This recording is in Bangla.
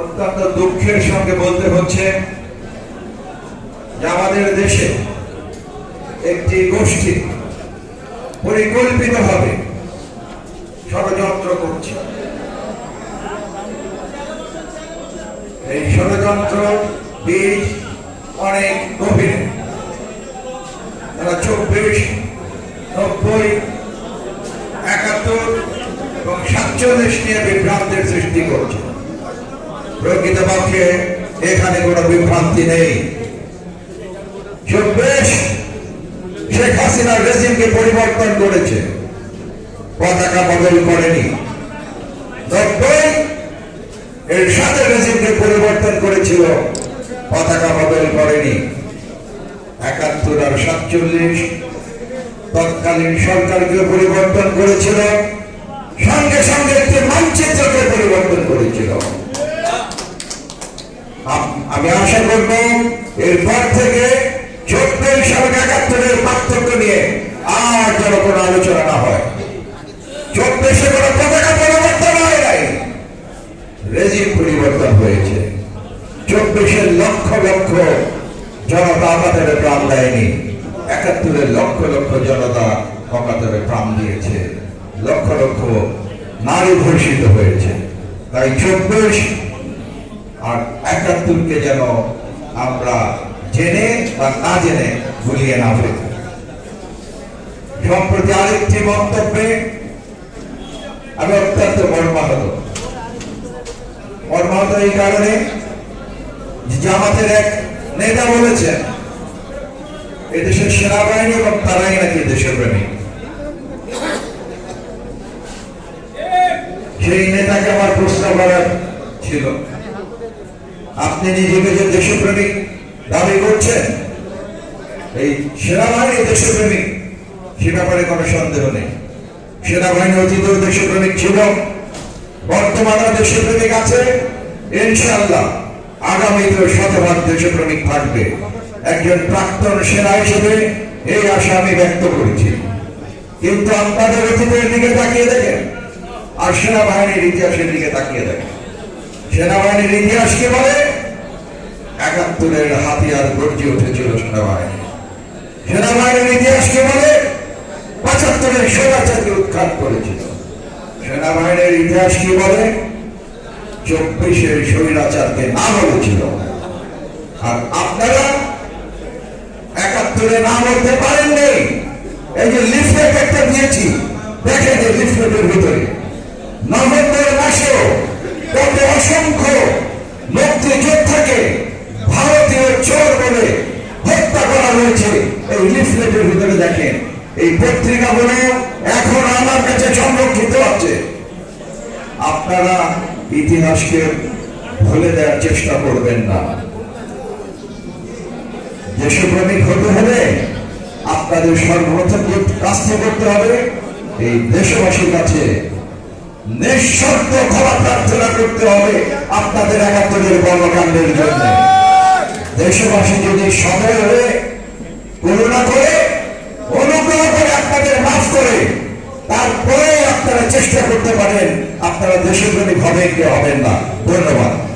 অত্যন্ত দুঃখের সঙ্গে বলতে হচ্ছে আমাদের দেশে একটি গোষ্ঠী পরিকল্পিতভাবে ষড়যন্ত্র করছে। এই ষড়যন্ত্র বীজ অনেক গভীরে, তারা চব্বিশ, নব্বই, একাত্তর এবং সাতচল্লিশ নিয়ে বিভ্রান্তের সৃষ্টি করছে। প্রকৃতপক্ষে এখানে কোনো বিভ্রান্তি নেই। শেখ হাসিনার রেজিমকে পরিবর্তন করেছে। পতাকা বদল করেনি। এর সাথে রেজিমকে পরিবর্তন করেছিল। পতাকা বদল করেনি। একাত্তর আর সাতচল্লিশ তৎকালীন সরকারকে পরিবর্তন করেছিল। সঙ্গে সঙ্গে একটি মানচিত্রকে পরিবর্তন করেছিল। আম- আশা করব এরপর থেকে চব্বিশ এবং একাত্তরের পার্থক্য নিয়ে আর যেন কোনো আলোচনা না হয়। চব্বিশে কোনো পতাকা পরিবর্তন হয় নাই। রেজিম পরিবর্তন হয়েছে। চব্বিশের লক্ষ লক্ষ জনতা আমাদের প্রাণ দেয়নি। একাত্তরের লক্ষ লক্ষ জনতা অকাতরে প্রাণ দিয়েছে। লক্ষ লক্ষ নারী ধর্ষিত হয়েছে। তাই চব্বিশ আর একাত্তরকে যেন আমরা জেনে বা না জেনে ভুলিয়ে না ফেলি। সম্প্রতি আরেকটি মন্তব্যে আমি অত্যন্ত মর্মাহত। মর্মাহত এই কারণে জামাতের এক নেতা বলেছেন এদেশের সেনাবাহিনী এবং তারাই নাকি দেশের প্রেমিক সেই নেতাকে আমার প্রশ্ন করার ছিল। আপনি নিজেকে যে দেশপ্রেমিক দাবি করছেন, এই সেনাবাহিনী দেশপ্রেমিক, সে ব্যাপারে কোনো সন্দেহ নেই। সেনাবাহিনী অতীতেও দেশপ্রেমিক ছিল বর্তমানে দেশপ্রেমিক আছে, ইনশাআল্লাহ আগামীতেও শতভাগ দেশপ্রেমিক থাকবে। একজন প্রাক্তন সেনা হিসেবে এই আশা আমি ব্যক্ত করেছি। কিন্তু আপনাদের অতীতের দিকে তাকিয়ে দেখেন, আর সেনাবাহিনীর ইতিহাসের দিকে তাকিয়ে দেখেন। সেনাবাহিনীর ইতিহাস কি বলে? একাত্তরের হাতিয়ার গর্জে উঠেছিল সেনাবাহিনী সেনাবাহিনীর ইতিহাস কি বলে? পঁচাত্তরের স্বৈরাচারকে উৎখাত করেছিল। সেনাবাহিনীর ইতিহাস কি বলে? চব্বিশের স্বৈরাচারকে না বলেছিল। আর আপনারা একাত্তরে না বলতে পারেননি। এই যে লিফলেট একটা দিয়েছি, দেখেন এই লিফলেটের ভিতরে হয়েছে এই লিফলেটের ভিতরে দেখেন এই পত্রিকা এখন আমার কাছে সংরক্ষিত আছে আপনারা ইতিহাসকে ভুলে দেওয়ার চেষ্টা করবেন না। দেশপ্রেমিক হতে হলে আপনাদের সর্বপ্রথম যে করতে হবে, এই দেশবাসীর কাছে নিঃশর্ত ক্ষমা প্রার্থনা করতে হবে আপনাদের একাত্তরের কর্মকাণ্ডের জন্য। দেশবাসী যদি সদয় হয়ে করুণা করে, অনুগ্রহ করে আপনাদের মাফ করে। তারপরে আপনারা চেষ্টা করতে পারেন, আপনারা দেশপ্রেমিক হবেন কে হবেন না। ধন্যবাদ।